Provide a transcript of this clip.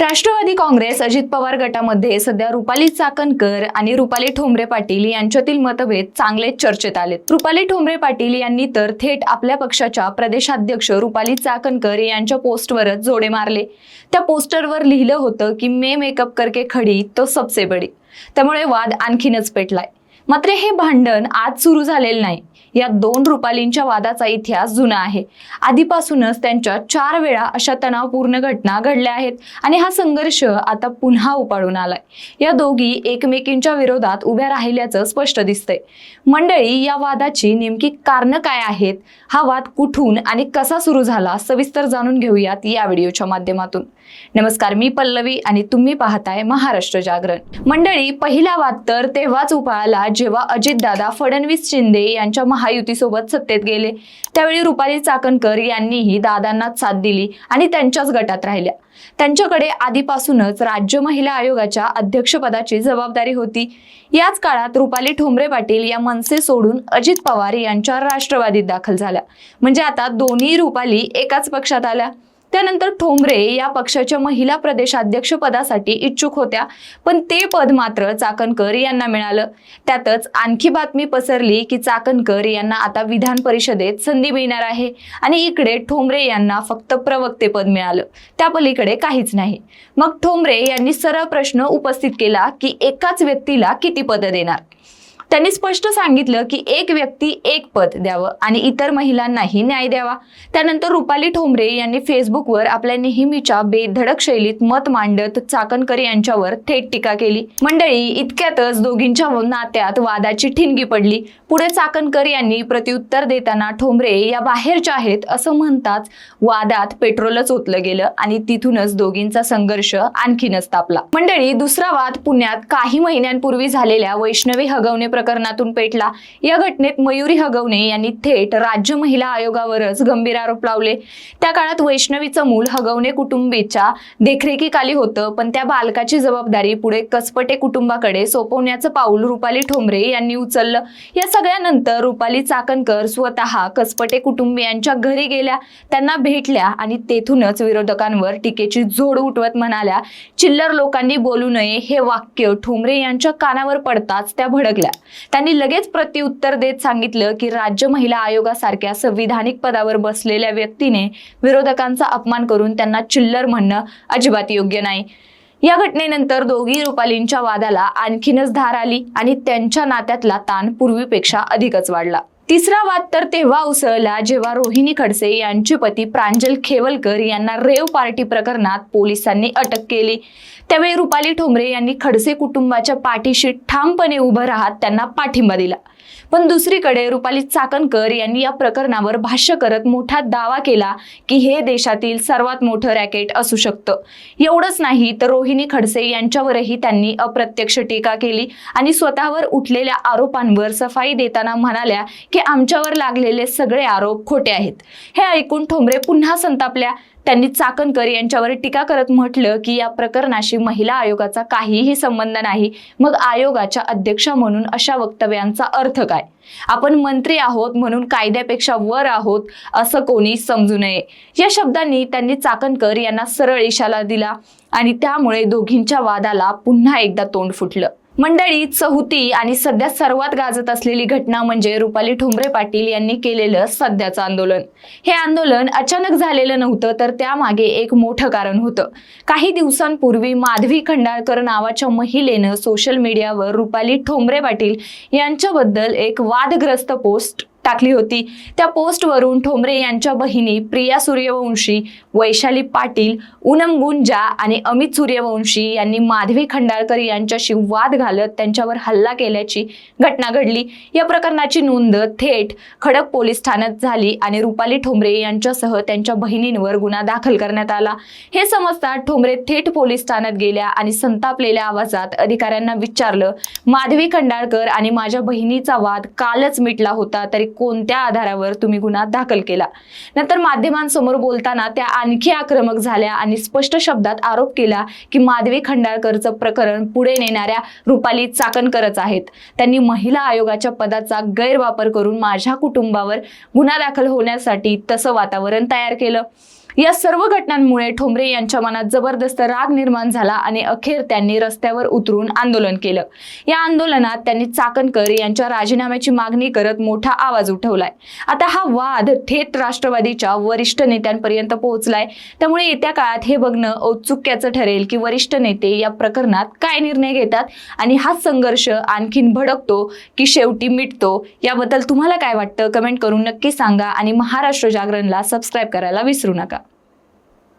राष्ट्रवादी काँग्रेस अजित पवार गटामध्ये सध्या रुपाली चाकणकर आणि रुपाली ठोंबरे पाटील यांच्यातील मतभेद चांगलेच चर्चेत आलेत. रुपाली ठोंबरे पाटील यांनी तर थेट आपल्या पक्षाच्या प्रदेशाध्यक्ष रुपाली चाकणकर यांच्या पोस्टवरच जोडे मारले. त्या पोस्टरवर लिहिलं होतं की मे मेकअप करके खडी तो सबसे बडी. त्यामुळे वाद आणखीनच पेटलाय. मात्र हे भांडण आज सुरू झालेलं नाही. या दोन रुपालींच्या वादाचा इतिहास जुना आहे. आधीपासूनच त्यांच्या चार वेळा अशा तणावपूर्ण घटना घडल्या आहेत आणि हा संघर्ष आता पुन्हा उपाडून आलाय. या दोघी एकमेकींच्या विरोधात उभ्या राहिल्याचं स्पष्ट दिसतंय. मंडळी या वादाची नेमकी कारणं काय आहेत? हा वाद कुठून आणि कसा सुरू झाला? सविस्तर जाणून घेऊयात या व्हिडिओच्या माध्यमातून. नमस्कार मी पल्लवी आणि तुम्ही पाहताय महाराष्ट्र जागरण. मंडळी पहिला वाद तर तेव्हाच उपाळाला जेव्हा अजितदादा फडणवीस शिंदे यांच्या महायुतीसोबत सत्तेत गेले त्यावेळी रुपाली चाकणकर यांनीही दादांनाच साथ दिली आणि त्यांच्याच गटात राहिल्या. त्यांच्याकडे आधीपासूनच राज्य महिला आयोगाच्या अध्यक्षपदाची जबाबदारी होती. याच काळात रुपाली ठोंबरे पाटील या मनसे सोडून अजित पवार यांच्या राष्ट्रवादीत दाखल झाल्या. म्हणजे आता दोन्ही रुपाली एकाच पक्षात आल्या. त्यानंतर ठोंबरे या पक्षाच्या महिला प्रदेशाध्यक्ष पदासाठी इच्छुक होत्या पण ते पद मात्र चाकणकर यांना मिळालं. त्यातच आणखी बातमी पसरली की चाकणकर यांना आता विधान परिषदेत संधी मिळणार आहे आणि इकडे ठोंबरे यांना फक्त प्रवक्ते पद मिळालं त्या पलीकडे काहीच नाही. मग ठोंबरे यांनी सरळ प्रश्न उपस्थित केला की एकाच व्यक्तीला किती पदं देणार? त्यांनी स्पष्ट सांगितलं की एक व्यक्ती एक पद द्यावं आणि इतर महिलांनाही न्याय द्यावा. त्यानंतर रुपाली ठोंबरे यांनी फेसबुकवर आपल्या नेहमीच्या बेधडक शैलीत मत मांडत चाकणकर यांच्यावर थेट टीका केली. मंडळी इतक्यातच दोघींच्या नात्यात वादाची ठिणगी पडली. पुढे चाकणकर यांनी प्रत्युत्तर देताना ठोंबरे या बाहेरच्या आहेत असं म्हणताच वादात पेट्रोलच ओतलं गेलं आणि तिथूनच दोघींचा संघर्ष आणखीनच तापला. मंडळी दुसरा वाद पुण्यात काही महिन्यांपूर्वी झालेल्या वैष्णवी हगवणे प्रकरणातून पेटला. या घटनेत मयुरी हगवणे यांनी थेट राज्य महिला आयोगावरच गंभीर आरोप लावले. त्या काळात वैष्णवीचं मूल हगवणे कुटुंबीच्या देखरेखीखाली होतं पण त्या बालकाची जबाबदारी पुढे कसपटे कुटुंबाकडे सोपवण्याचं पाऊल रुपाली ठोंबरे यांनी उचललं. या सगळ्यानंतर रुपाली चाकणकर स्वतः कसपटे कुटुंबियांच्या घरी गेल्या. त्यांना भेटल्या आणि तेथूनच विरोधकांवर टीकेची झोड उठवत म्हणाल्या चिल्लर लोकांनी बोलू नये हे वाक्य ठोंबरे यांच्या कानावर पडताच त्या भडकल्या. त्यांनी लगेच प्रत्युत्तर देत सांगितलं की राज्य महिला आयोगासारख्या संविधानिक पदावर बसलेल्या व्यक्तीने विरोधकांचा अपमान करून त्यांना चिल्लर म्हणणं अजिबात योग्य नाही. या घटनेनंतर दोघी रुपालींच्या वादाला आणखीनच धार आली आणि त्यांच्या नात्यातला ताण पूर्वीपेक्षा अधिकच वाढला. तिसरा वाद तर तेव्हा उसळला जेव्हा रोहिणी खडसे यांचे पती प्रांजल खेवलकर यांना रेव पार्टी प्रकरणात पोलिसांनी अटक केली. त्यावेळी रुपाली ठोंबरे यांनी खडसे कुटुंबाच्या पाठीशी ठामपणे उभं राहत त्यांना पाठिंबा दिला. पण दुसरीकडे रुपाली चाकणकर यांनी या प्रकरणावर भाष्य करत मोठा दावा केला की हे देशातील सर्वात मोठं रॅकेट असू शकतं. एवढंच नाही तर रोहिणी खडसे यांच्यावरही त्यांनी अप्रत्यक्ष टीका केली आणि स्वतःवर उठलेल्या आरोपांवर सफाई देताना म्हणाल्या की हे आमच्यावर लागलेले सगळे आरोप खोटे आहेत. हे ऐकून ठोंबरे पुन्हा संतापल्या. त्यांनी चाकणकर यांच्यावर टीका करत म्हटलं की या प्रकरणाशी महिला आयोगाचा काहीही संबंध नाही. मग आयोगाच्या अध्यक्षा म्हणून अशा वक्तव्यांचा अर्थ काय? आपण मंत्री आहोत म्हणून कायद्यापेक्षा वर आहोत असं कोणी समजू नये. या शब्दांनी त्यांनी चाकणकर यांना सरळ इशारा दिला आणि त्यामुळे दोघींच्या वादाला पुन्हा एकदा तोंड फुटलं. मंडळी चौथी आणि सध्या सर्वात गाजत असलेली घटना म्हणजे रुपाली ठोंबरे पाटील यांनी केलेलं सध्याचं आंदोलन. हे आंदोलन अचानक झालेलं नव्हतं तर त्यामागे एक मोठं कारण होतं. काही दिवसांपूर्वी माधवी खंडाळकर नावाच्या महिलेनं सोशल मीडियावर रुपाली ठोंबरे पाटील यांच्याबद्दल एक वादग्रस्त पोस्ट टाकली होती. त्या पोस्टवरून ठोंबरे यांच्या बहिणी प्रिया सूर्यवंशी वैशाली पाटील उनम गुंजा आणि अमित सूर्यवंशी यांनी माधवी खंडाळकर यांच्याशी वाद घालत त्यांच्यावर हल्ला केल्याची घटना घडली. या प्रकरणाची नोंद थेट खडक पोलीस ठाण्यात झाली आणि रुपाली ठोंबरे यांच्यासह त्यांच्या बहिणींवर गुन्हा दाखल करण्यात आला. हे समजता ठोंबरे थेट पोलीस ठाण्यात गेल्या आणि संतापलेल्या आवाजात अधिकाऱ्यांना विचारलं माधवी खंडाळकर आणि माझ्या बहिणीचा वाद कालच मिटला होता तरी कोणत्या आधारावर तुम्ही गुन्हा दाखल केला? नंतर माध्यमांसमोर बोलताना त्या आणखी आक्रमक झाल्या आणि स्पष्ट शब्दात आरोप केला की माधवी खंडाळकरचं प्रकरण पुढे नेणाऱ्या रुपाली चाकणकरच आहेत. त्यांनी महिला आयोगाच्या पदाचा गैरवापर करून माझ्या कुटुंबावर गुन्हा दाखल होण्यासाठी तसं वातावरण तयार केलं. या सर्व घटनांमुळे ठोंबरे यांच्या मनात जबरदस्त राग निर्माण झाला आणि अखेर त्यांनी रस्त्यावर उतरून आंदोलन केलं. या आंदोलनात त्यांनी चाकणकर यांच्या राजीनाम्याची मागणी करत मोठा आवाज उठवलाय. आता हा वाद थेट राष्ट्रवादीच्या वरिष्ठ नेत्यांपर्यंत पोहोचलाय. त्यामुळे येत्या काळात हे बघणं औत्सुक्याचं ठरेल की वरिष्ठ नेते या प्रकरणात काय निर्णय घेतात आणि हा संघर्ष आणखीन भडकतो की शेवटी मिटतो? याबद्दल तुम्हाला काय वाटतं? कमेंट करून नक्की सांगा आणि महाराष्ट्र जागरणला सबस्क्राईब करायला विसरू नका.